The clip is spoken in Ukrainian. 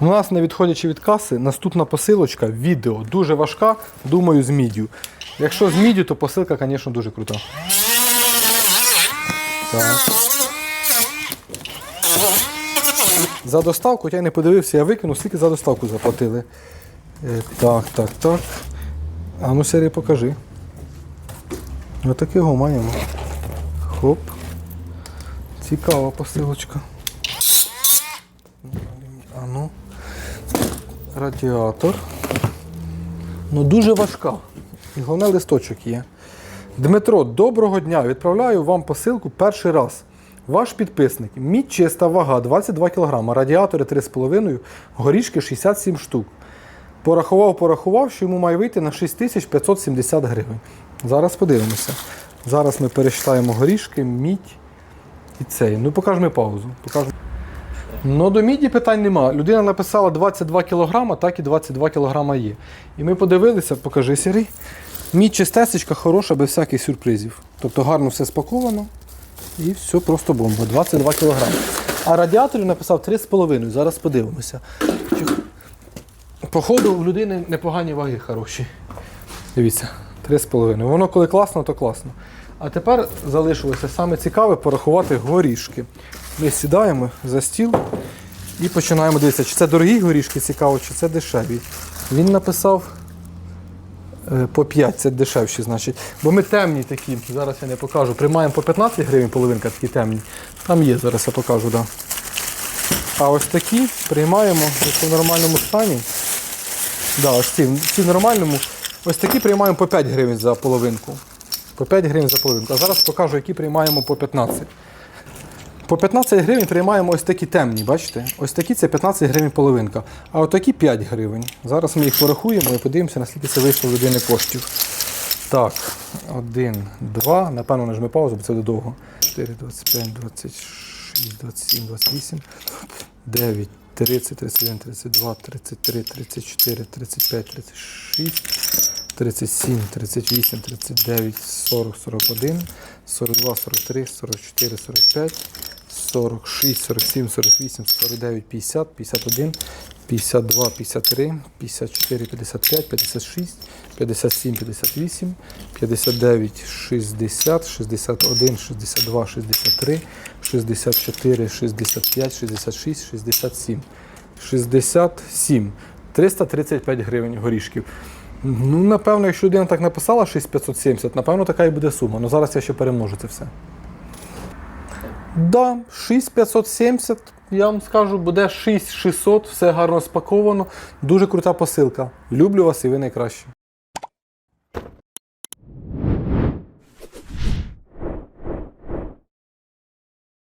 У нас, не відходячи від каси, наступна посилочка відео. Дуже важка, думаю, з міддю. Якщо з міддю, то посилка, звісно, дуже крута. Так. За доставку, я не подивився, я викинув, скільки за доставку заплатили. Е, Так, так, так. А ну Сергій, покажи. Отакого маємо. Хоп. Цікава посилочка. А ну. Радіатор. Ну дуже важка. І головне листочок є. Дмитро, доброго дня! Відправляю вам посилку перший раз. Ваш підписник. Мідь чиста вага 22 кг, радіатори 3,5, горішки 67 штук. Порахував, порахував, що йому має вийти на 6570 гривень. Зараз подивимося. Зараз ми перечитаємо горішки, мідь і цей. Ну, покажемо паузу. Покажемо. Ну, до міді питань нема. Людина написала 22 кг, так і 22 кг є. І ми подивилися, покажи Сірий. Мідь чистесечка, хороша, без всяких сюрпризів. Тобто гарно все спаковано і все просто бомба. 22 кг. А радіаторів написав 3,5. Зараз подивимося. Походу, у людини непогані ваги хороші. Дивіться, 3,5. Воно коли класно, то класно. А тепер залишилося саме цікаве порахувати горішки. Ми сідаємо за стіл і починаємо дивитися, чи це дорогі горішки цікаво, чи це дешеві. Він написав е, по 5, це дешевші, значить. Бо ми темні такі, зараз я не покажу. Приймаємо по 15 гривень половинка, такі темні. Там є, зараз я покажу. Да. А ось такі приймаємо в нормальному стані. Да, ось ці, ці в нормальному. Ось такі приймаємо по 5 гривень за половинку. По 5 гривень за половинку. А зараз покажу, які приймаємо по 15. По 15 гривень приймаємо ось такі темні, бачите? Ось такі це 15 гривень половинка. А отакі 5 гривень. Зараз ми їх порахуємо і подивимося, наскільки це вийшло людини коштів. Так, 1, 2. Напевно, нажми паузу, бо це довго. 4, 25, 26, 27, 28, 9, 30, 31, 32, 33, 34, 35, 36, 37, 38, 39, 40, 41, 42, 43, 44, 45, 46, 47, 48, 49, 50, 51, 52, 53, 54, 55, 56, 57, 58, 59, 60, 61, 62, 63, 64, 65, 66, 67. 67. 335 гривень горішків. Ну, напевно, якщо людина так написала 6570, напевно, така і буде сума. Ну зараз я ще перемножу це все. Да, 6570, я вам скажу, буде 6600, все гарно спаковано. Дуже крута посилка. Люблю вас і ви найкращі.